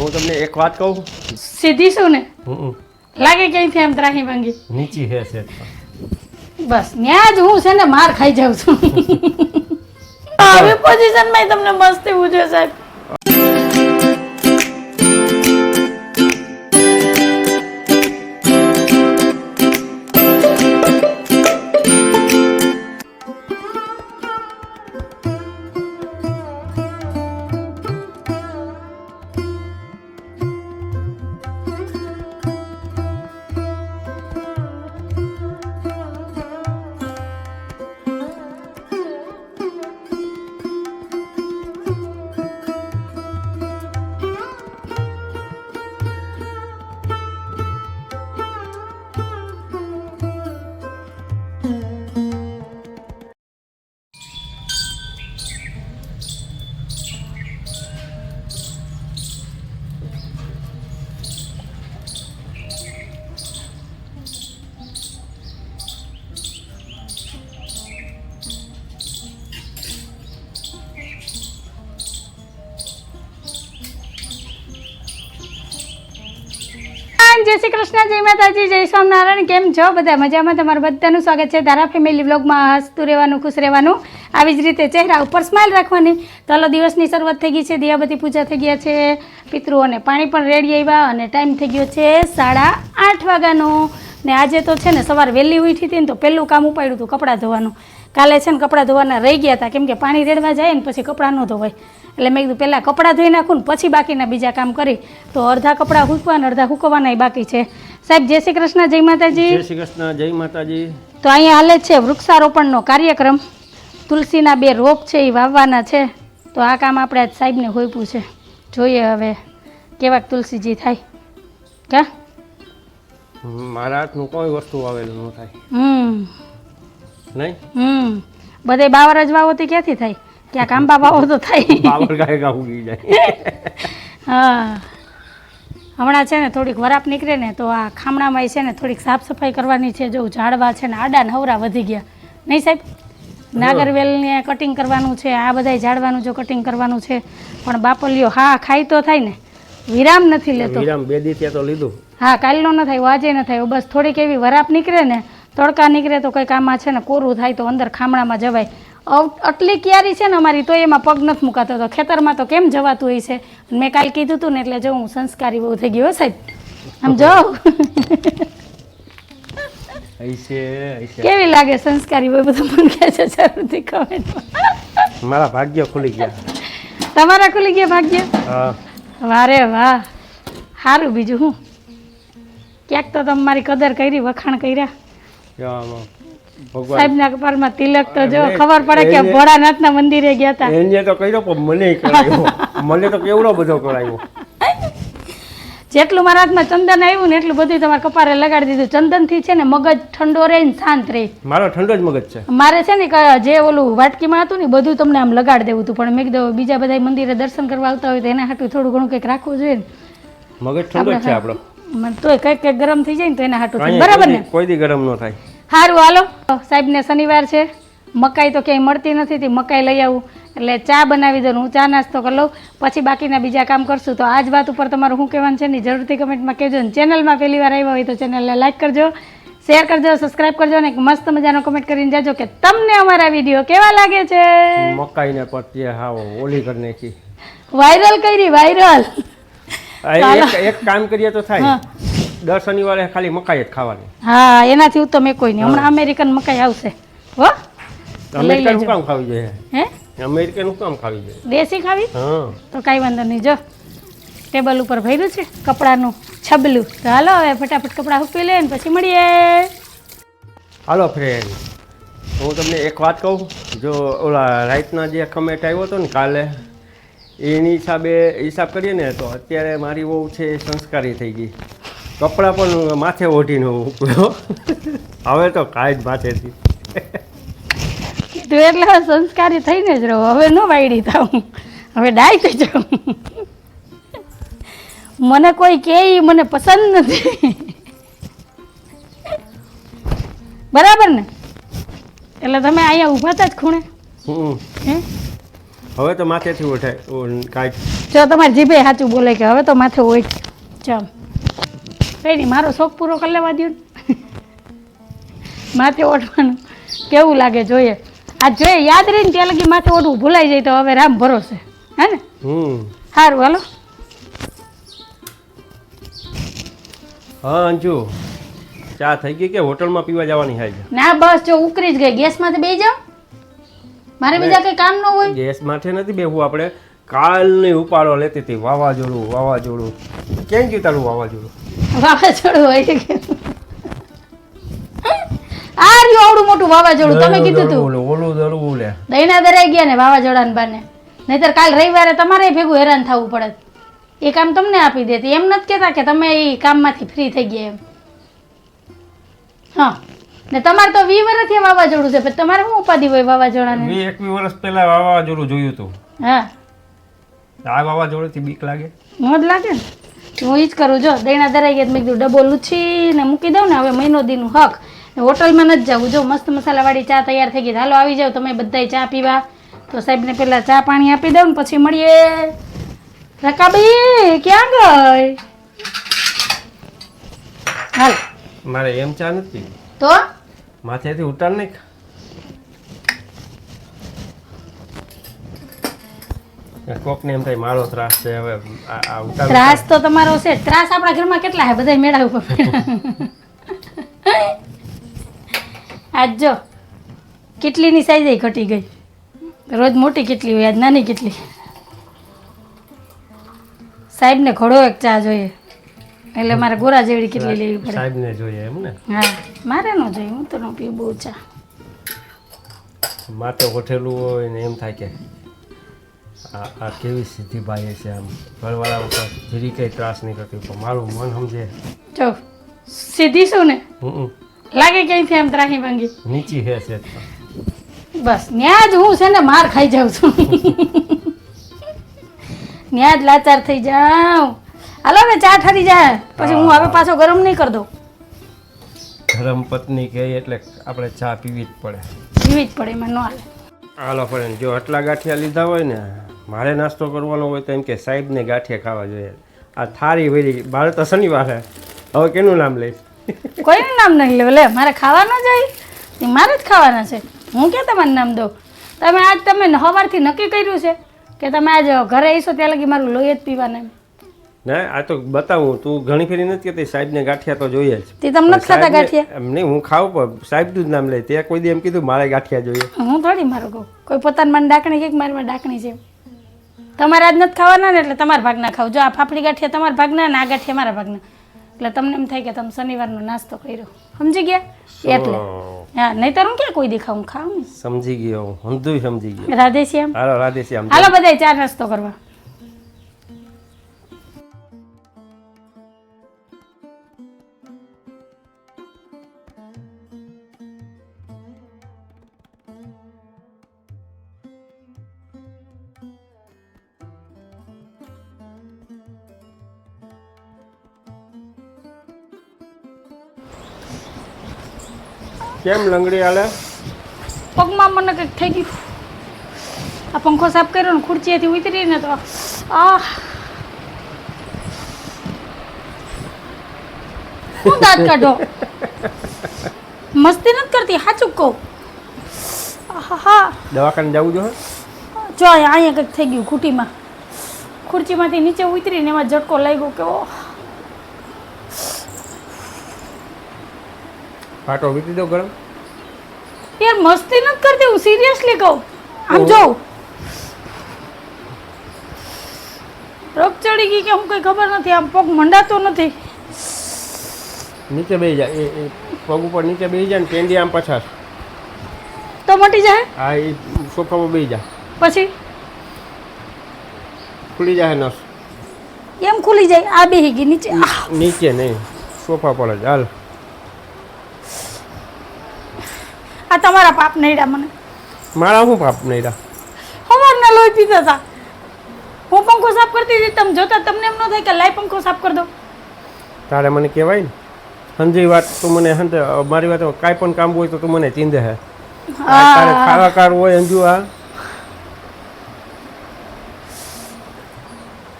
હું તમને એક વાત કહું? સીધી શું ને? લાગે ક્યાંયથી આમ ત્રાહી ભાંગી? નીચી હે છે બસ ત્યાં જ હું છે ને માર ખાઈ જાઉં છું. આવી પોઝિશનમાં તમને મસ્તી ઉજવે સાહેબ. જય શ્રી કૃષ્ણ, જય માતાજી, જય સ્વામિનારાયણ. કેમ છો? બધા મજામાં? તમારું બધાનું સ્વાગત છે તારા ફેમિલી વ્લોગમાં. હસતું રહેવાનું, ખુશ રહેવાનું. આવી જ રીતે ચહેરા ઉપર સ્માઇલ રાખવાની. તો દિવસની શરૂઆત થઈ ગઈ છે. દિયાબતી પૂજા થઈ ગયા છે. પિતૃઓને પાણી પણ રેડી આવ્યા અને ટાઈમ થઈ ગયો છે સાડા આઠ વાગ્યાનો. ને આજે તો છે ને સવારે વહેલી ઉઠી હતી ને તો પહેલું કામ ઉપાડ્યું હતું, કપડાં ધોવાનું. કાલે છે ને કપડાં ધોવાના રહી ગયા હતા. કેમ કે પાણી રેડવા જાય ને પછી કપડાં ન ધોવાય. એટલે મેં કીધું પહેલાં કપડાં ધોઈ નાખું ને પછી બાકીના બીજા કામ કરી. તો અડધા કપડાં હૂકવા ને અડધા હૂકવાના બાકી છે. સાહેબ જય શ્રી કૃષ્ણ જય માતાજી. જય શ્રી કૃષ્ણ જય માતાજી. તો અહીંયા હાલે છે વૃક્ષારોપણનો કાર્યક્રમ. તુલસીના બે રોપ છે એ વાવવાના છે. તો આ કામ આપણે આજ સાહેબને હોઈપું છે. જોઈએ હવે કેવાક તુલસીજી થાય. કા હમ, મારા હાથનું કોઈ વસ્તુ વાવેલું ન થાય. હમ. નહીં? હમ. બધે બાવર જ વાવો તે ક્યાંથી થાય? ક્યાંક આંબા વાવો તો થાય હા હમણાં છે ને થોડીક વરાપ નીકળે ને તો આ ખામણામાં છે ને થોડીક સાફ સફાઈ કરવાની છે. જો ઝાડવા છે ને આડા ને હવરા વધી ગયા. નહીં સાહેબ? નાગરવેલને કટિંગ કરવાનું છે આ બધાય ઝાડવાનું જો કટિંગ કરવાનું છે. પણ બાપલિયો હા ખાઈ તો થાય ને. વિરામ નથી લેતો. વિરામ બે દી ત્યાં તો લીધું. હા કાલનો ન થાય આજે ન થાય. બસ થોડીક એવી વરાપ નીકળે ને તડકા નીકળે તો કંઈક આમાં છે ને કોરું થાય તો અંદર ખામણામાં જવાય. આટલી ક્યારી છે ને અમારી તો એમાં પગ નથી મુકાતો. હતો ખેતરમાં તો કેમ જવાતું હોય છે? મેં કાલ કીધું હતું ને એટલે જો હું સંસ્કારી બહુ થઈ ગયો સાહેબ. આમ જો. કેવી લાગે સંસ્કારી બહુ બધું મને કહે છે જરૂરથી કમેન્ટમાં મારા ભાગ્ય ખુલી ગયા. તમારા ખુલી ગયા ભાગ્ય? વારે વાહ સારું બીજું હું. ક્યાંક તો તમે મારી કદર કરી વખાણ કર્યા. સાહેબના કપાળમાં તિલક તો જો ખબર પડે કે ભોળાનાથના મંદિરે ગયા હતા એને તો કર્યો પણ મને કરાયો. મને તો કેવડો બધો કરાયો. જેટલું મારા હાથમાં ચંદન આવ્યું ને એટલું બધું તમારા કપારે લગાડી દીધું. ચંદનથી છે ને મગજ ઠંડો રહે ને શાંત રહે. મારો ઠંડો જ મગજ છે. મારે છે ને જે ઓલું વાટકીમાં હતું ને બધું તમને આમ લગાડી દેવું હતું. પણ મેં કીધું બીજા બધા મંદિરે દર્શન કરવા આવતા હોય તો એના હાટું થોડું ઘણું કંઈક રાખવું જોઈએ ને. મગજ ઠંડો છે આપણો તોય કંઈક કંઈક ગરમ થઈ જાય ને તો એના હાટું બરાબર ને? કોઈ દી ગરમ ન થાય. સારું હાલો. સાહેબને શનિવાર છે. મકાઈ તો ક્યાંય મળતી નથી તે મકાઈ લઈ આવું. એટલે ચા બનાવી દઉં હું ચા નાસ્તો કરી લઉં. પછી બાકીના બીજા કામ કરશું. તો આજ વાત ઉપર તમારું શું કહેવાનું છે ને જરૂરથી કમેન્ટમાં કહેજો ને ચેનલમાં પહેલી વાર આવ્યા હોય તો ચેનલને લાઈક કરજો શેર કરજો સબસ્ક્રાઈબ કરજો અને મસ્ત મજાનો કમેન્ટ કરીને જાજો કે તમને અમારા વીડિયો કેવા લાગે છે. મકાઈને પત્તી હાવ ઓલી કરી નાખી. વાયરલ કરી વાયરલ. એક કામ કરીએ તો થાય. દર શનિવારે ખાલી મકાઈ જ ખાવાની. હા એનાથી ઉત્તમ એ કોઈ નહીં હમણાં અમેરિકન મકાઈ આવશે. હો? અમેરિકન શું કામ ખાવી જોઈએ? હે? અમેરિકન શું કામ ખાવી જોઈએ? દેશી ખાવી? હા. તો કાંઈ વાંધો નહીં. જો ટેબલ ઉપર ભર્યું છે કપડાનું છબલું. તો હાલો હવે ફટાફટ કપડાં હૂકવી લે ને પછી મળીએ. હાલો ફ્રેન્ડ હું તમને એક વાત કહું. જો ઓલા રાઈતના જે કમેન્ટ આવ્યો હતો ને કાલે એની હિસાબે હિસાબ કરીએ ને તો અત્યારે મારી બહુ છે સંસ્કારી થઈ ગઈ. કપડાં પણ માથે ઓઢીને ઉપડ્યો હવે તો કાંઈ જ માથેથી. તું એટલે સંસ્કારી થઈને જ રહો. હવે ન વાયડી થાઉં. હવે ડાય થઈ જાઉં મને કોઈ કે મને પસંદ નથી. બરાબર ને? એટલે તમે અહીંયા ઊભા હતા જ ખૂણે. હવે તો માથેથી ઓઢાય. ઓ કાંઈ. જો તમારી જીભે સાચું બોલે કે હવે તો માથે હોય ચાલ. કઈ નહીં મારો શોખ પૂરો કરી લેવા દઉં માથે ઓઢવાનું. કેવું લાગે જોઈએ? આ જોઈએ યાદ રહીને ત્યાં લગી માથે ઓઢવું. ભૂલાઈ જાય તો હવે રામ ભરોસે. હે ને? હમ. સારું હાલો. હા અંજુ. ચા થઈ ગઈ કે હોટલમાં પીવા જવાની છે ના બસ જો ઉકરી જ ગઈ. ગેસમાંથી બે જાઓ. મારે બીજા કંઈ કામ ન હોય? ગેસ માથે નથી બેહવું આપણે. કાલની ઉપાડો લેતી હતી વાવાઝોડું વાવાઝોડું. કેમ ગયું તારું વાવાઝોડું? વાવાઝોડું હોય છે કે? આ રહ્યું આવડું મોટું વાવાઝોડું તમે કીધું તું. ઓલું ઓલું લે. દહીના દરાઈ ગયા ને વાવાઝોડાને બાને. નહીતર કાલ રવિવારે તમારે ભેગું હેરાન થવું પડે. એ કામ તમને આપી દેતી એમ નથી કહેતા કે તમે એ કામમાંથી ફ્રી થઈ ગયા એમ. હા. ને તમારે તો વી વર્ષથી વાવાઝોડું છે પણ તમારે શું ઉપાધિ હોય વાવાઝોડાને? મેં એકવી વર્ષ પહેલા વાવાઝોડું જોયું હતું હા. આ વાવાઝોડુંથી બીક લાગે. મોજ લાગે ને? હું ઈ જ કરું જો દેણા દરાઈ ગયા મેં કીધું ડબ્બો લૂછીને મૂકી દઉં ને હવે મહિનો દીનું હક. ને હોટલમાં નથી જવું જો મસ્ત મસાલાવાળી ચા તૈયાર થઈ ગઈ હાલો આવી જાવ તમે બધાય ચા પીવા. તો સાહેબને પહેલાં ચા પાણી આપી દઉં ને પછી મળીએ. રકાબી ક્યાં ગઈ? હાલ. મારે એમ ચા નથી તો? માથેથી ઉતાર નહીં કોકને એમ થાય મારો ત્રાસ છે હવે આ આ ઉતાર ત્રાસ તો તમારો છે. ત્રાસ આપણા ઘરમાં કેટલા છે? બધા મેળા ઉપર. આજ જો કેટલીની સાઈઝ ઘટી ગઈ? રોજ મોટી કેટલી હોય આજ નાની કેટલી? સાહેબને ઘોડો એક ચા જોઈએ. એટલે મારે ગોરા જેવડી કેટલી લેવી પડે. સાહેબને જોઈએ એમ ને? હા. મારે ન જોઈએ હું તો ન પીવું બહુ ચા. માથે ગોઠેલું હોય ને એમ થાય કે આ કેવી સીધી ભાઈ છે આમ? ઘરવાળા ઉપર જરી કંઈ ત્રાસ નહીં કરતી પણ મારું મન સમજે. જો સીધી શું ને? હમ લાગે ક્યાંયથી આમ ત્રાહી ભાંગી? નીચી હે છે બસ ત્યાં જ હું છે ને માર ખાઈ જાઉં છું. ત્યાં જ લાચાર થઈ જાઉં. હાલો ને ચા ઠરી જાય. પછી હું હવે પાછો ગરમ નહીં કરી દઉં. ગરમ પત્ની કહે એટલે આપણે ચા પીવી જ પડે. પીવી જ પડે એમાં ન હાલે. હાલો ફ્રેન્ડ જો આટલા ગાંઠિયા લીધા હોય ને મારે નાસ્તો કરવાનો હોય તો એમ કે સાહેબને ગાંઠિયા ખાવા જોઈએ. આ થારી ભરી મારે તો શનિવાર. છે હવે કેનું નામ લઈશ? કોઈનું નામ નહીં લેવું લે મારે ખાવાના જાય મારે જ ખાવાના છે. હું ક્યાં તમારું નામ દઉં? તમે આજ તમે સવારથી નક્કી કર્યું છે કે તમે આજ ઘરે આવીશો ત્યાં લગી મારું લોહી જ પીવાના ના આ તો બતાવું તું ઘણી ફેરી નથી કહેતી સાહેબને ગાંઠિયા તો જોઈએ જ. તે તમને નથી ખાતા ગાંઠિયા? નહીં હું ખાવું પણ સાહેબનું જ નામ લે ત્યાં કોઈ દી એમ કીધું મારે ગાંઠિયા જોઈએ. હું થોડી મારું કહું. કોઈ પોતાની મને ડાકણી કે મારી માં ડાકણી છે તમારે આજ નથી ખાવાના ને એટલે તમારા ભાગના ખાવ. જો આ ફાફડી ગાંઠિયા તમારા ભાગના ને આ ગાંઠિયા મારા ભાગના. એટલે તમને એમ થાય કે તમે શનિવારનો નાસ્તો કર્યો. સમજી ગયા? એટલે. હા નહીં તો હું ક્યાં કોઈ દેખાવું ખાઉં? સમજી ગયો હું. સમજી ગયો. રાધે શ્યામ હાલો રાધેશ્યામ. હાલો બધા ચાર નાસ્તો કરવા. કેમ લંગડી હાલે? પગમાં મને કંઈક થઈ ગયું. આ પંખો સાફ કર્યો ને ખુરચીએથી ઉતરી ને તો આ હું દાંત કાઢો? મસ્તી નથી કરતી સાચું કહું. હા દવાખાને જવું જોઈએ જો અહીંયા અહીંયા કંઈક થઈ ગયું ખૂટીમાં. ખુરચીમાંથી નીચે ઉતરીને એમાં ઝટકો લાગ્યો કે ઓહ. પાટો વીતી દો ગરમ. યાર મસ્તી નથી કરતી હું સિરિયસલી કહું. આમ જોઉં. રોગ ચડી ગઈ કે હું કઈ ખબર નથી આમ પગ મંડાતો નથી. નીચે બેસી જાય એ પગ ઉપર નીચે બેસી જાય ને પેંડી આમ પછાસ. તો મટી જાય? હા એ સોફામાં બેસી જાય પછી? ખુલી જાય નસ. એમ ખુલી જાય આ બેહી ગઈ નીચે! નીચે નહીં સોફા પર જ હાલ. આ તમારા પાપ નડ્યા મને. મારા હું પાપ નહીં હવારના લોહી પીતા હતા હું પંખો સાફ કરતી હતી તમે જોતા તમને એમ ન થાય કે લાઈ પંખો સાફ કરી દો તારે મને કહેવાય ને સમજી વાત તું મને હંતે મારી વાત કાંઈ પણ કામ હોય તો તું મને ચીંધે હે. તારે ખાવા કાર હોય અંજુ આ.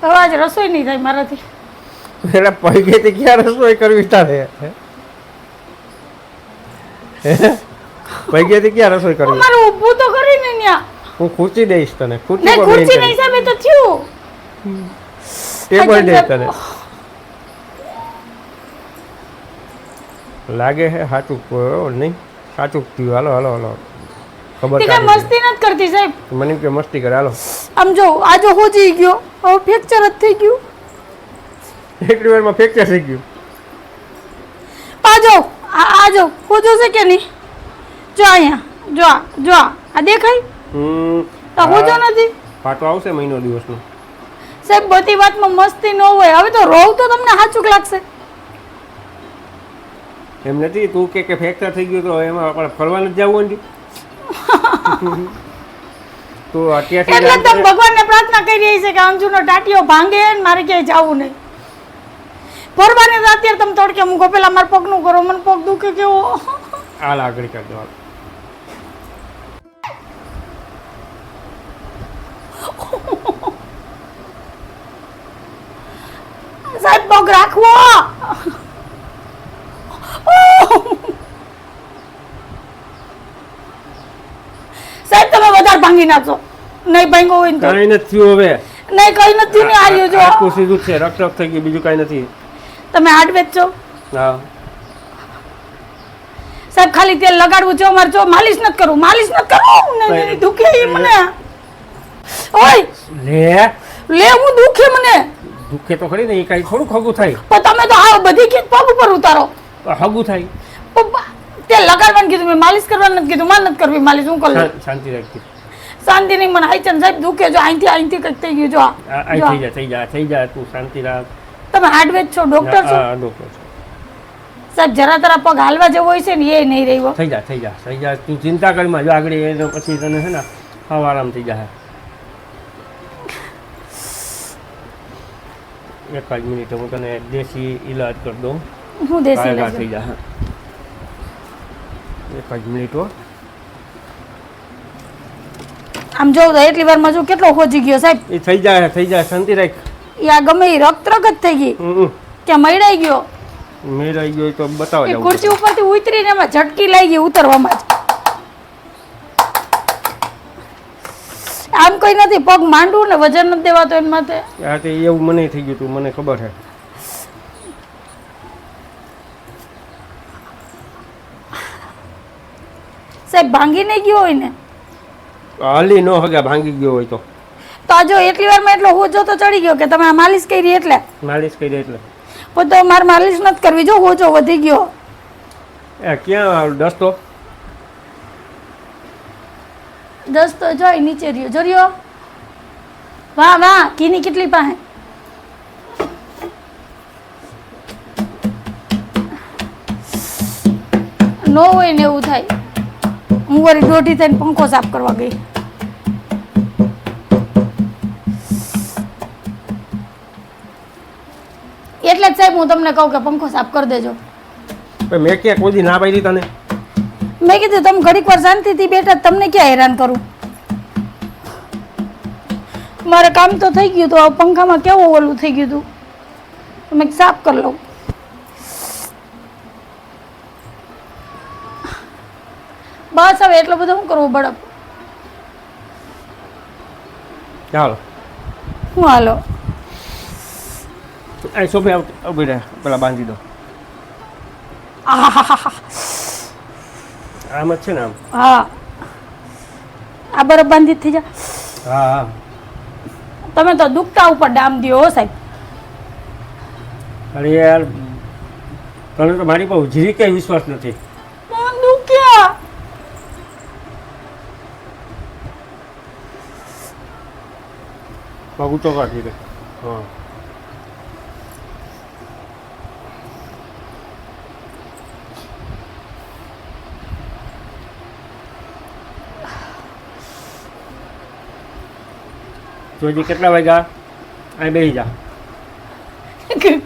હવે આજ રસોઈ નહીં થાય મારાથી. એટલે પૈકેથી ક્યાં રસોઈ કરવી તારે? પૈકેથી ક્યાં રસોઈ કરવી? મારું ઊભું તો કરીને ન્યા. હું ખૂચી દઈશ તને ખૂચી પર ખૂચી નહીં સાબે તો થયું. ટેબલ સાહેબ, તને. લાગે હે સાચું નહીં? સાચું થયું હાલો હાલો હાલો. ખબર કાઢી મસ્તી નથી કરતી સાહેબ. મને કે મસ્તી કરે હાલો. આમ જો આજો હોજી ગયો. હવે ફ્રેક્ચર જ થઈ ગયું. એટલી વારમાં ફ્રેક્ચર થઈ ગયું. આજો આ આજો હોજો છે કે નહીં? જો અહીંયા જો આ જો. આ આ દેખાય? હમ. તો હું જો નથી? પાટો આવશે મહિનો દિવસનો. સાહેબ બધી વાતમાં મસ્તી ન હોય. હવે તો રોવ તો તમને સાચું લાગશે. એમ નથી તું કે કે ફ્રેક્ચર થઈ ગયું તો એમાં આપણે ફરવા નથી જવું ને તો અત્યારથી એટલે જ. કરે. ભગવાનને પ્રાર્થના કરી રહી છે કે અંજુનો ટાટિયો ભાંગે ને મારે ક્યાંય જવું નહીં. ફરવાને તો અત્યારે તમે તડકે મૂકો પેલા મારા પગનું કરો મને પગ દુખે કેવો? આ આગળ કરી દો હાલ. સાહેબ પગ રાખવો સાહેબ તમે વધારે ભાંગી નાખો નહીં ભાંગો હોય તો કાંઈ નથી હવે નહીં કઈ નથી ને આર્યો જો આખું સીધું છે રક્ત રક્ત થઈ ગયું બીજું કઈ નથી તમે હાર્ડ વેચો હા સાહેબ ખાલી તેલ લગાડવું છે અમારે જો માલિશ નથી કરવું માલિશ નથી કરું નહીં, દુખે મને ઓય! લે. લે હું દુખે મને. દુખે તો ખરી ને એ કઈ થોડું ખગું થાય. પણ તમે તો આ બધી ખીચ પગ ઉપર ઉતારો. હગું થાય. તે લગાડવાનું કીધું મેં માલિશ કરવાનું નથી કીધું મારે નથી કરવી માલિશ હું કરું? શાંતિ રાખી શાંતિ નહીં મને આઈચન સાહેબ દુખે જો અહીંથી અહીંથી કંઈક થઈ ગયું જો. આ. આ આ જો. આ. થઈ જા થઈ જા થઈ જા તું શાંતિ રાખ. તમે હાર્ડવેર છો ડોક્ટર છો? હા, ડોક્ટર છો. સાહેબ જરા તરા પગ હાલવા જેવો હોય છે ને એ નહીં રહ્યો. થઈ જા થઈ જા થઈ જા તું ચિંતા કરીમાં જો આગળ એ પછી તને છે ને હવે આરામ થઈ જાય એક જ મિનિટ હું તને દેશી ઈલાજ કરી દઉં. હું દેશી ઈલાજ થઈ જા. એક જ મિનિટ હો. આમ જોઉં તો એટલી વારમાં જો કેટલો ખોજી ગયો સાહેબ? એ થઈ જાય થઈ જાય શાંતિ રાખ. એ આ ગમે એ રક્ત રગત થઈ ગઈ. કે મૈડાઈ ગયો? મેળાઈ ગયો તો બતાવો એ ખુરશી ઉપરથી ઉતરીને એમાં ઝટકી લાગી ઉતરવામાં જ આમ કઈ નથી પગ માંડવું ને વજન નથી દેવાતો એમ માટે હા તે એવું મને થઈ ગયું તું મને ખબર છે સાહેબ ભાંગી નહીં ગયો હોય ને? હાલી ન હગા ભાંગી ગયો હોય તો. તો આ જો એટલી વારમાં એટલો હોજો તો ચડી ગયો કે તમે આ માલિશ કરી એટલે? માલિશ કરી એટલે. પણ તો મારે માલિશ નથી કરવી જો હોજો વધી ગયો. એ ક્યાં ડસ્તો દસ તો જોઈ નીચે રહ્યો. જો રહ્યો. વાહ વાહ કીની કેટલી પાસે? નો હોય ને એવું થાય. હું વળી દોઢી થઈને પંખો સાફ કરવા ગઈ. એટલે જ સાહેબ હું તમને કહું કે પંખો સાફ કરી દેજો. મેં ક્યાં કોઈ દી ના પાડી તને? મેં કીધું તમે ઘડીક વાર શાંતિથી બેઠા તમને ક્યાં હેરાન કરું? મારે કામ તો થઈ ગયું હતું આ પંખામાં કેવું ઓલું થઈ ગયું હતું તમે સાફ કરી લઉં બસ હવે એટલો બધો શું કરવું બળપ ચાલો. હું હાલો? એ સોફે ઊભી રહે પેલા બાંધી દો. આમ જ છે ને આમ? હા. આ બરફ બાંધી થઈ જા. હા હા. તમે તો દુખતા ઉપર ડામ દો સાહેબ. અરે યાર તને તો મારી પર જીરી કઈ વિશ્વાસ નથી. મને દુખ્યા? દે ઊંચો કર ધીરે કેટલા વાગ્યા? અહીં બેસી જા.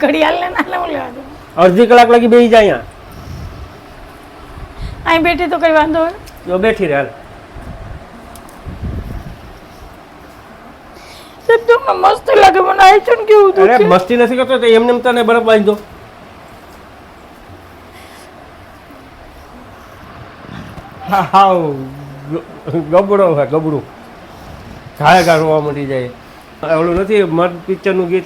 ઘડિયાળ ને ના લેવું લેવા દો. અડધી કલાક લાગી બેસી જા અહીંયા. અહીં બેઠી તો કઈ વાંધો હોય? જો બેઠી રહે હાલ. સાહેબ તમને મસ્તી લાગે મને આઈચન કેવું અરે મસ્તી નથી કરતો તો એમને એમ તને બરફ બાંધી દો. હા હાવ ગબડો છે ગબડું. ઘાય ઘા રોવા મળી જાય. ઓલું નથી મર્દ પિક્ચરનું ગીત?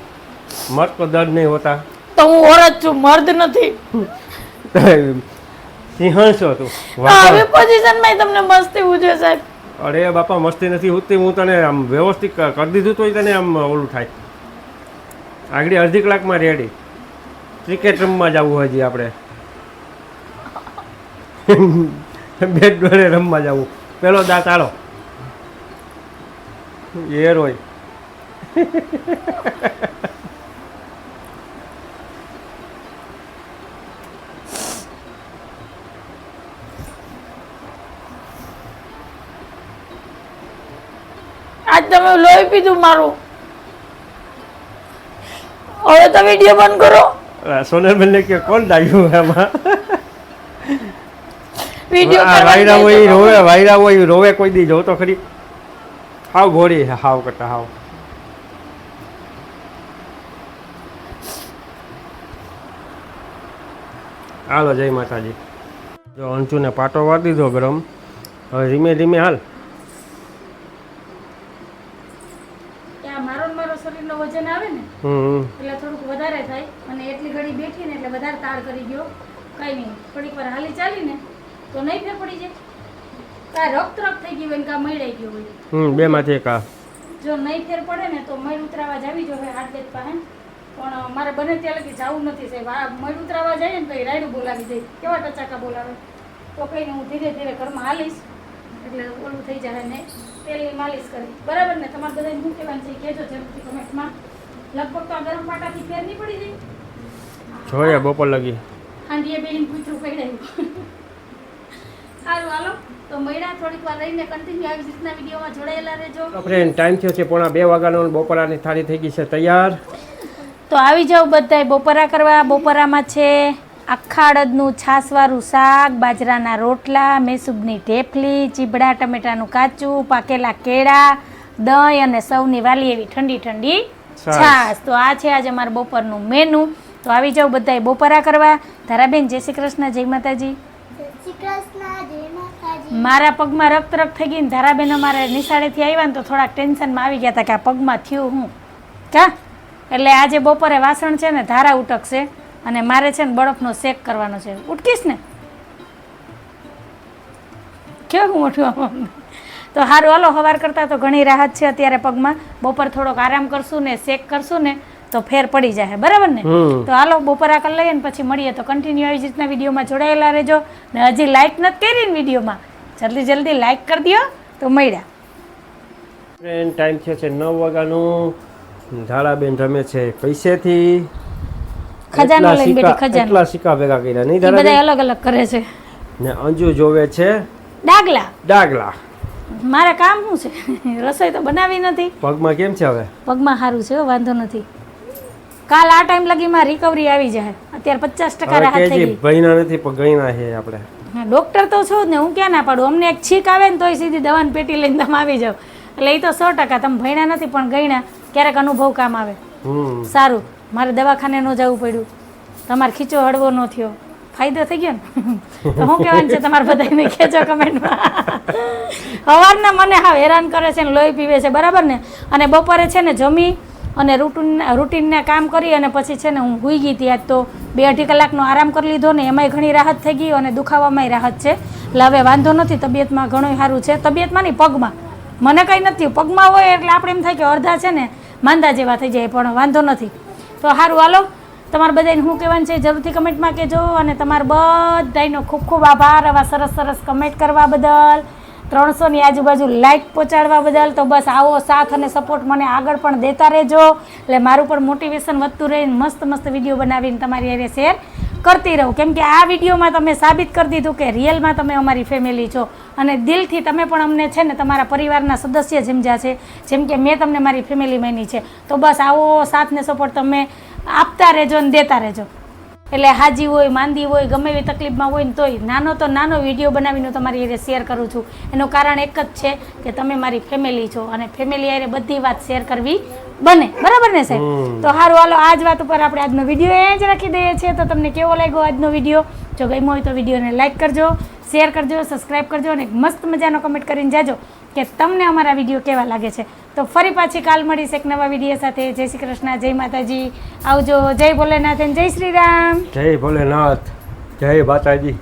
મર્દ તો દર્દ નહીં હોતા. તો હું ઓરત છું મર્દ નથી. સિંહણ છો તું. આવી પોઝિશનમાં તમને મસ્તી ઉજે સાહેબ. અરે બાપા મસ્તી નથી ઉઠતી હું તને આમ વ્યવસ્થિત કરી દીધું તોય તને આમ ઓલું થાય. આગળ અડધી કલાકમાં રેડી ક્રિકેટ રમવા જવું હજી આપણે. બેટ ડોળે રમવા જવું. પેલો દાંત આલો એ હોય આજ તમે લોહી પીધું મારું. હવે તો વીડિયો બંધ કરો. સોનલબેનને કે કોણ ડાયું એમાં? વીડિયો વાયરા હોય રોવે વાયરા હોય રોવે કોઈ દી જો તો ખરી. હાવ ઘોડી છે, હાવ કરતા હાવ. હાલો જય માતાજી. જો અંચુને પાટો વાર દીધો ગરમ. હવે ધીમે ધીમે હાલ. શરીરનો વજન આવે ને હમ એટલે થોડુંક વધારે થાય. અને એટલી ઘડી બેઠી ને એટલે વધારે તાળ કરી ગયો. કઈ નહીં થોડીક વાર હાલી ચાલી ને તો નહીં ફેર પડી જાય. કાંઈ રક્ત રક્ત થઈ ગયું હોય ને કાં મળાઈ ગયું હોય. હમ બે માંથી એક આ. જો નહીં ફેર પડે ને તો મળ ઉતરાવા જાવી જોઈએ હાથ બેટ પાસે. પણ મારે બને ત્યાં લગી જવું નથી સાહેબ. આ મળ ઉતરાવા જાય ને તો એ રાયડું બોલાવી દે. કેવા ટચાકા બોલાવે? તો કહીને હું ધીરે ધીરે ઘરમાં હાલીશ. એટલે ઓલું થઈ જાય ને તેલની માલિશ કરી. બરાબર ને? તમારે બધાને શું કહેવાનું છે કહેજો જરૂરથી કમેન્ટમાં. લગભગ તો આ ગરમ પાટાથી ફેર નહીં પડી જાય. જોઈએ બપોર લગી. હાંડીએ બેહીને કૂતરું પડાયું સારું હાલો. તો મહિના થોડીક વાર રહીને કન્ટિન્યુ આવી રીતના વિડીયોમાં જોડાયેલા રહેજો. ફ્રેન્ડ ટાઈમ થયો છે પોણા બે વાગ્યાનો બપોરાની થાળી થઈ ગઈ છે તૈયાર. તો આવી જાવ બધાય બપોરા કરવા. બપોરામાં છે આખા અડદનું છાસવાળું શાક બાજરાના રોટલા મેસૂબની ઢેફલી ચીબડા ટમેટાનું કાચું પાકેલા કેળા દહીં અને સૌની વાલી એવી ઠંડી ઠંડી છાશ. છાશ તો આ છે આજે અમારું બપોરનું મેનુ તો આવી જાવ બધાય બપોરા કરવા. ધારાબેન જય શ્રી કૃષ્ણ જય માતાજી. શ્રી કૃષ્ણ. જય માતાજી મારા પગમાં રક્ત રક્ત થઈ ગઈ ને ધારાબેન અમારે નિશાળેથી આવ્યા ને તો થોડાક ટેન્શનમાં આવી ગયા હતા કે આ પગમાં થયું હું. કા એટલે આજે બપોરે વાસણ છે ને ધારા ઉટકશે અને મારે છે ને બરફનો શેક કરવાનો છે. ઉટકીશ ને? કેવું મોટું આમ? તો સારું હાલો સવાર કરતાં તો ઘણી રાહત છે અત્યારે પગમાં. બપોર થોડોક આરામ કરશું ને શેક કરશું ને તો ફેર પડી જાય બરાબર ને? તો હાલો બપોરા કરી લઈએ ને પછી મળીએ. તો કન્ટિન્યુ આવી જ રીતના વિડીયોમાં જોડાયેલા રહેજો. ને હજી લાઇક નથી કરી ને વિડીયોમાં. જલ્દી જલ્દી લાઈક કરી દો તો મળ્યા. ફ્રેન્ડ ટાઈમ થયો છે નવ વાગ્યાનું. ઝાડાબેન રમે છે પૈસેથી. ખજાના લઈને બેઠી, ખજાના. એટલા સિક્કા ભેગા કર્યા નહીં ધારા બધા અલગ અલગ કરે છે. ને અંજુ જોવે છે. ડાગલા. ડાગલા. મારે કામ શું છે? રસોઈ તો બનાવી નથી. પગમાં કેમ છે હવે? પગમાં સારું છે વાંધો નથી. કાલ આ ટાઈમ લગીમાં રિકવરી આવી જાય. અત્યારે પચાસ ટકા રાહત થઈ ગઈ. ભઈના નથી પણ ગઈના છે આપણે. હા ડૉક્ટર તો છો જ ને હું ક્યાં ના પાડું? અમને એક છીક આવે ને તોય સીધી દવાની પેટી લઈને તમે આવી જાઓ. એટલે એ તો સો ટકા તમે ભણ્યા નથી પણ ગણ્યા. ક્યારેક અનુભવ કામ આવે. સારું મારે દવાખાને ન જવું પડ્યું. તમારે ખીચો હળવો ન થયો. ફાયદો થઈ ગયો ને? તો શું કહેવાનું છે તમારે બધાને કહેજો કમેન્ટમાં. સવારના મને હા હેરાન કરે છે ને લોહી પીવે છે બરાબર ને? અને બપોરે છે ને જમી અને રૂટીન, રૂટીનના કામ કરી અને પછી છે ને હું સૂઈ ગઈ હતી આજ તો બે અઢી કલાકનો આરામ કરી લીધો ને એમાંય ઘણી રાહત થઈ ગઈ અને દુખાવામાં રાહત છે. એટલે હવે વાંધો નથી, તબિયતમાં ઘણું સારું છે. તબિયતમાં નહીં, પગમાં. મને કંઈ નથી પગમાં હોય એટલે આપણે એમ થાય કે અડધા છે ને માંદા જેવા થઈ જાય, પણ વાંધો નથી. તો સારું હાલો. તમારે બધાને શું કહેવાનું છે જરૂરથી કમેન્ટમાં કહેજો અને તમારે બધાનો ખૂબ ખૂબ આભાર. આવા સરસ સરસ કમેન્ટ કરવા બદલ. ત્રણસોની આજુબાજુ લાઈક પહોંચાડવા બદલ તો બસ આવો સાથ અને સપોર્ટ મને આગળ પણ દેતા રહેજો. એટલે મારું પણ મોટિવેશન વધતું રહે મસ્ત મસ્ત વીડિયો બનાવીને તમારી હારે શેર કરતી રહું. કેમ કે આ વિડીયોમાં તમે સાબિત કરી દીધું કે રિયલમાં તમે અમારી ફેમિલી છો. અને દિલથી તમે પણ અમને છે ને તમારા પરિવારના સદસ્ય જેમજા છે, જેમ કે મેં તમને મારી ફેમિલી માની છે. તો બસ આવો સાથ ને સપોર્ટ તમે આપતા રહેજો અને દેતા રહેજો. એટલે હાજી હોય માંદી હોય ગમે એવી તકલીફમાં હોય ને તોય નાનો તો નાનો વીડિયો બનાવીને તમારી એને શેર કરું છું. એનું કારણ એક જ છે કે તમે મારી ફેમિલી છો અને ફેમિલી આરે બધી વાત શેર કરવી બને. બરાબર ને સાહેબ? તો સારું હાલો આ જ વાત ઉપર આપણે આજનો વીડિયો એ જ રાખી દઈએ છીએ. તો તમને કેવો લાગ્યો આજનો વીડિયો? જો ગમ્યો હોય તો વિડીયોને લાઇક કરજો શેર કરજો સબસ્ક્રાઈબ કરજો અને એક મસ્ત મજાનો કમેન્ટ કરીને જાજો કે તમને અમારા વીડિયો કેવા લાગે છે. તો ફરી પાછી કાલ મળીશ એક નવા વીડિયો સાથે. જય શ્રી કૃષ્ણ, જય માતાજી. આવજો. જય ભોલેનાથ જય શ્રી રામ. જય ભોલેનાથ. જય માતાજી.